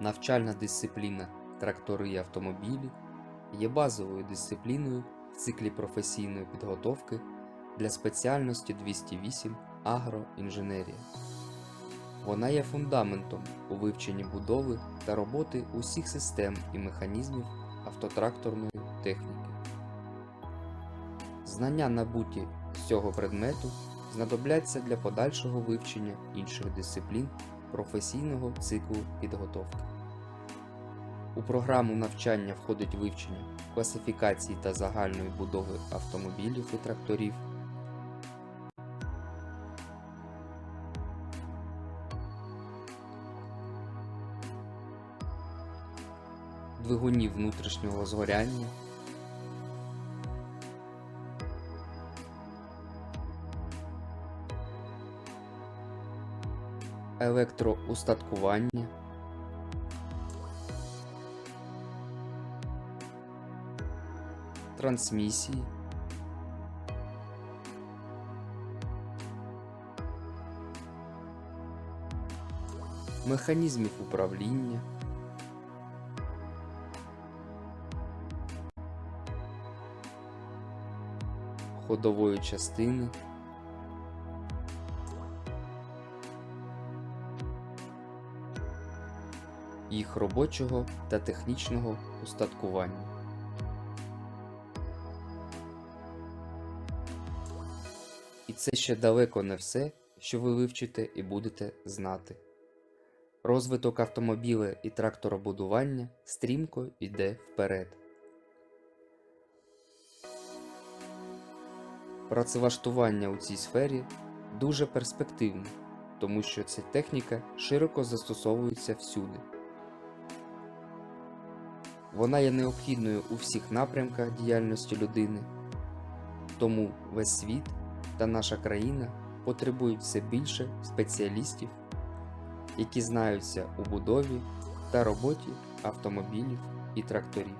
Навчальна дисципліна трактори і автомобілі є базовою дисципліною в циклі професійної підготовки для спеціальності 208 агроінженерія. Вона є фундаментом у вивченні будови та роботи усіх систем і механізмів автотракторної техніки. Знання набуті з цього предмету знадобляться для подальшого вивчення інших дисциплін професійного циклу підготовки. У програму навчання входить вивчення класифікації та загальної будови автомобілів і тракторів, двигунів внутрішнього згоряння, електроустаткування, трансмісії, механізмів управління, ходової частини, їх робочого та технічного устаткування. І це ще далеко не все, що ви вивчите і будете знати. Розвиток автомобіля і тракторобудування стрімко йде вперед. Працевлаштування у цій сфері дуже перспективне, тому що ця техніка широко застосовується всюди. Вона є необхідною у всіх напрямках діяльності людини, тому весь світ та наша країна потребують все більше спеціалістів, які знаються у будові та роботі автомобілів і тракторів.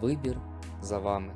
Вибір за вами.